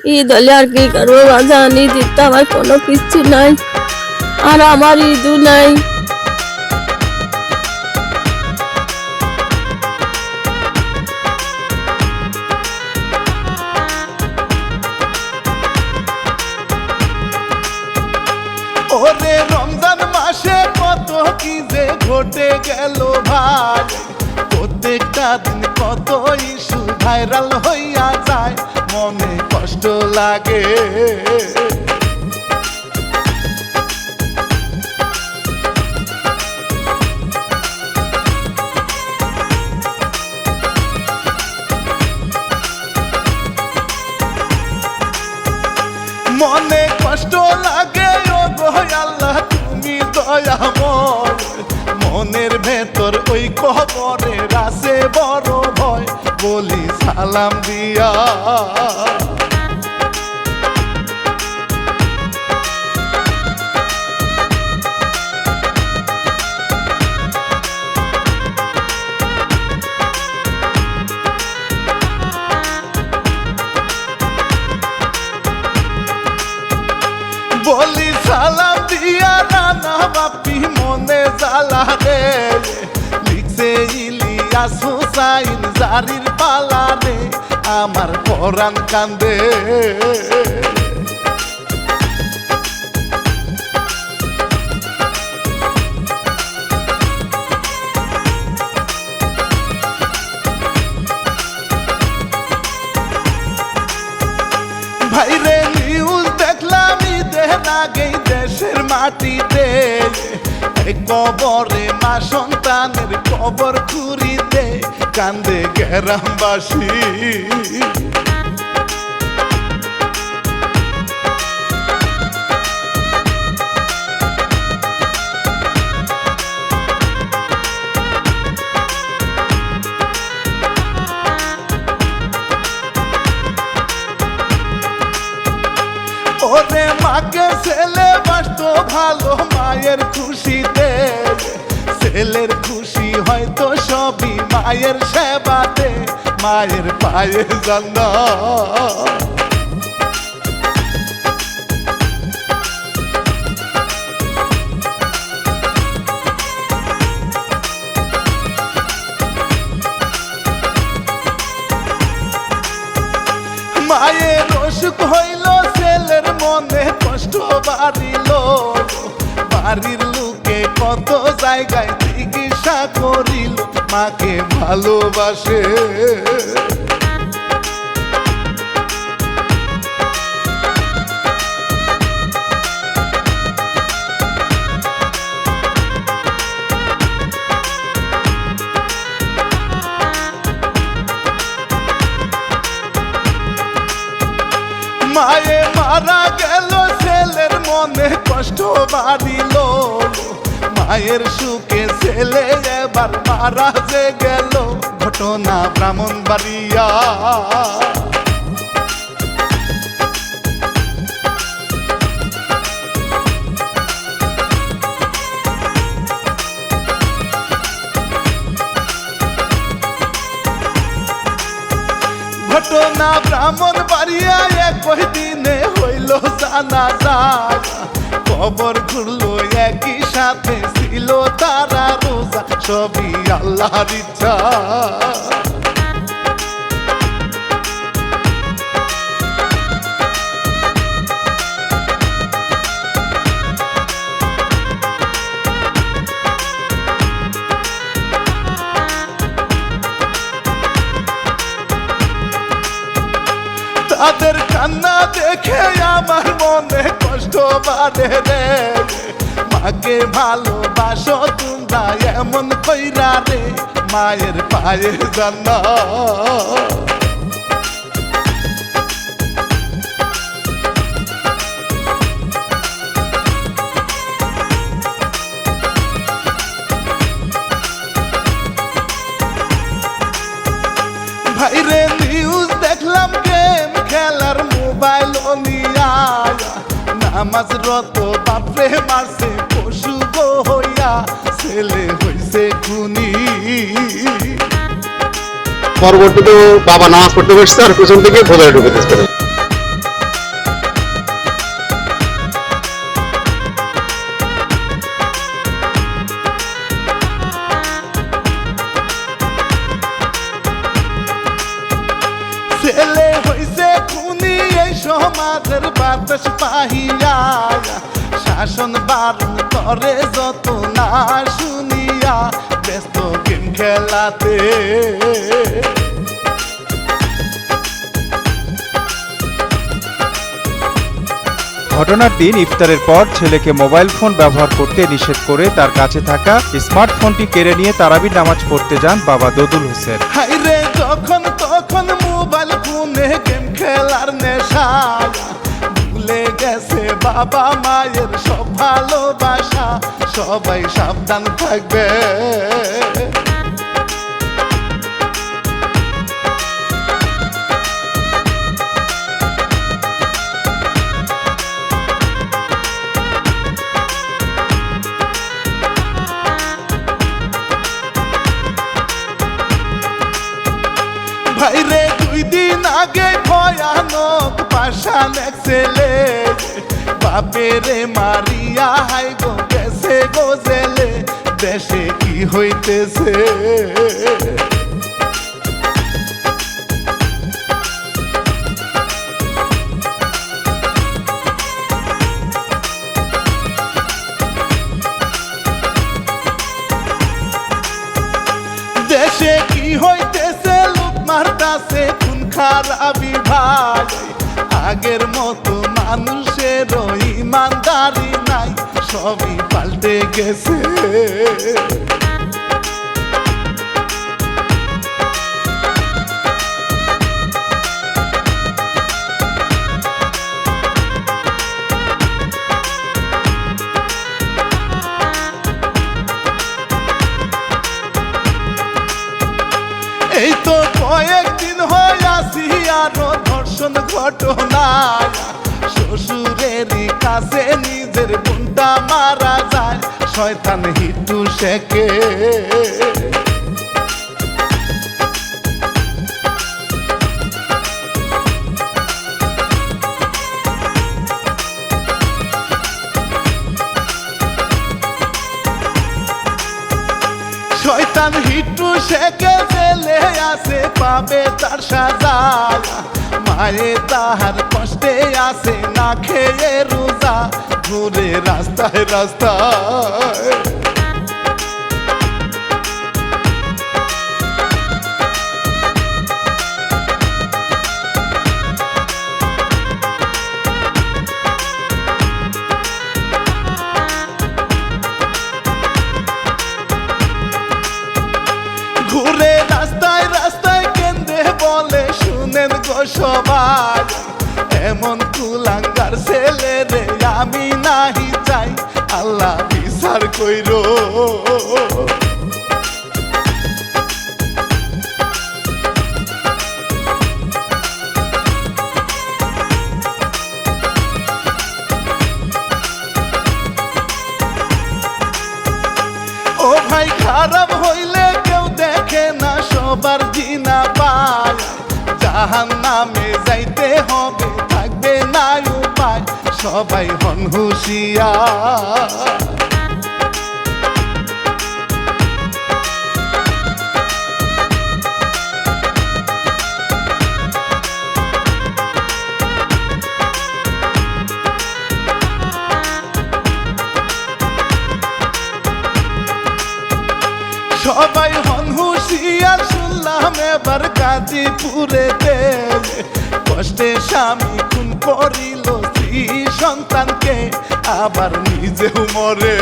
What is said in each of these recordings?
ঈদ হলে আর কি করব বাজান ঈদ তো আমার কোনো কিচ্ছু নাই, আর আমার ঈদও নাই। রমজান মাসে কত কি যে ঘটে গেল ভাই। প্রত্যেকটা দিন কত ইস্যু ভাইরাল হইয়া যায়, মনে কষ্ট লাগে। মনে কষ্ট লাগে ও আল্লাহ, তুমি মনের ভেতর ওই কবরে রাসে বড় ভয়, বলি সালাম দিয়া। বলি সালাম দিয়া নানা বাপি মনে জ্বালা রে ইলিয়াস হুসাইন জারির পালা রে আমার পরাণ কান্দে। ভাইরে, নিউজ দেখলাম ঈদের আগেই দেশের মাটিতে। কবরে মা সন্তানের কবর খুঁড়িতে কান্দে গ্রামবাসী। ওরে মাকে ছেলে বাসত ভালো মায়ের খুশিতে, ছেলের খুশি হয়তো সবই মায়ের সেবাতে, মায়ের পায়ে জানা মায়ের অসুখ হইল, ছেলের মনে কষ্ট বাড়িল। বাড়ির লোকে কত জায়গায় চিকিৎসা করিল মাকে ভালোবাসে। মায়ে মারা গেল ছেলের মনে কষ্ট বাড়িল। মায়ের সুখে ছেলে এবার মারা যে গেল। ঘটনা ব্রাহ্মণ বাড়িয়া ঘটনা ব্রাহ্মণ বাড়িয়া একই দিনে হইল জানা যায় কবর ঘুরলো একই সাথে, ছিল তারা রোজা, সবই আল্লাহর ইচ্ছা। তাদের কান্না দেখে আমার মনে বাড়ে রে মাকে ভালোবাসো তোমরা এমন কইরা রে মায়ের পায়ে জানা ভাইরে নামাজ বাপরে পশু হইয়া, ছেলে হইছে খুনি। পরবর্তীতে বাবা নামাজ পড়তে বসছে আর পেছন থেকে ভোলায় ঢুকে দিচ্ছে। সমাজের বাতাস পাহিয়া শাসন বারণ করে যত না শুনিয়া ব্যস্ত গেম খেলাতে। ঘটনার দিন ইফতারের পর ছেলেকে মোবাইল ফোন ব্যবহার করতে নিষেধ করে তার কাছে থাকা স্মার্টফোনটি কেড়ে নিয়ে তারাবির নামাজ পড়তে যান বাবা দদুল হোসেন। যখন তখন খেলার নেশা। ভুলে গেছে বাবা মায়ের সব ভালোবাসা। সবাই সাবধান থাকবে। বাপেরে মারিয়া হাই গো, গেছে গো জেলে, দেশে কি হইতেছে? দেশে কি হইতেছে? লোক মারতাছে খুন খারাপি ভাই আগের মতো মানুষের ইমানদারি নাই সবই পাল্টে গেছে। এই তো কয়েকদিন হয় আসি আরও ধর্ষণ ঘটনায় শ্বশুরেরই কাছে নিজের বোনটা মারা যায়। শয়তান হিটু শেখে। শয়তান হিটু শেখে জেলে আছে পাবে তার সাজা। মায়ে তাহার কষ্টে আছে না খেয়ে রোজা। ঘুরে রাস্তায় রাস্তায়। ছেলে রে, আমি নাহি চাই, আল্লাহ বিচার কইরো। খারাপ হইলে কেউ দেখে না, সবার জিনা পায়। জাহান নামে সবাই হন হুশিয়া সবাই হন হুশিয়ার শুনলাম এবার গাজীপুরেতে। কষ্টে স্বামী খুন করিল সন্তানকে আবার নিজেও মরে।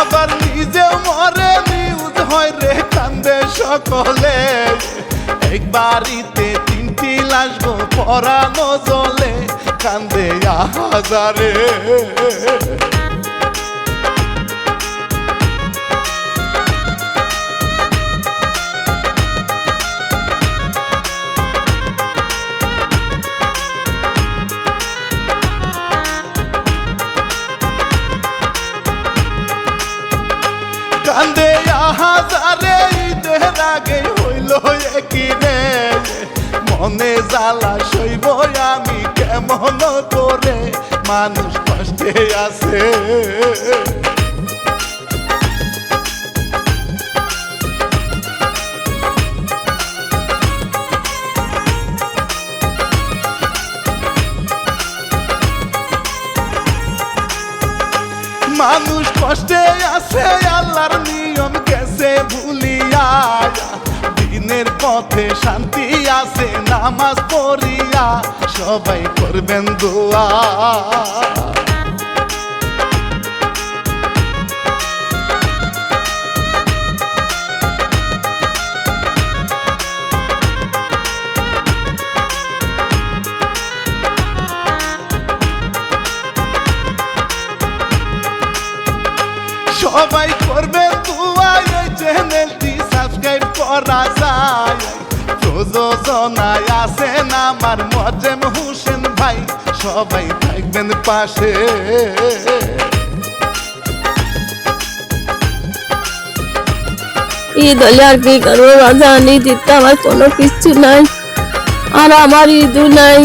আবার নিজেও মরে, নিউজ হয় রে কান্দে সকলে। এক বাড়িতে তিনটি লাশ গো পরানো জলে কান্দে হাজারে মনে জ্বালা সইব আমি কেমন করে? মানুষ কষ্টে আছে। মানুষ কষ্টে আছে, আল্লাহর নিয়ম গেছে ভুলিয়া। দিনের পথে শান্তি আছে নামাজ পড়িয়া সবাই করবেন দোয়া। সবাই করবেন দোয়া এই চ্যানেলটি সাবস্ক্রাইব করা যায়। প্রযোজনায় আছেন আমার মজেম হোসেন ভাই? সবাই থাকবেন পাশে। ঈদ হলে আর কি করব? তো আমার কোনো কিচ্ছু নাই আর আমার ঈদও নাই।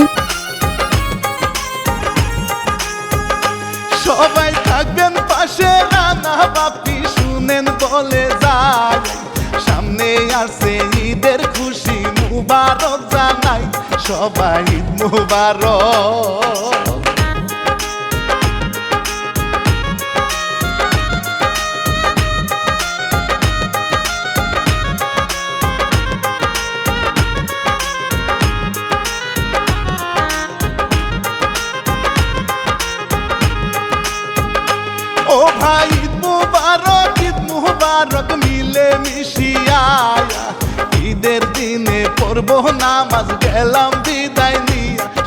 সবাই থাকবেন পাশে রানা বাপি শুনেন বলে যায়। সামনে আছে ঈদের খুশি মুবারক জানাই সবাই মুবারক।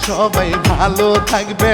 সবাই ভালো থাকবে।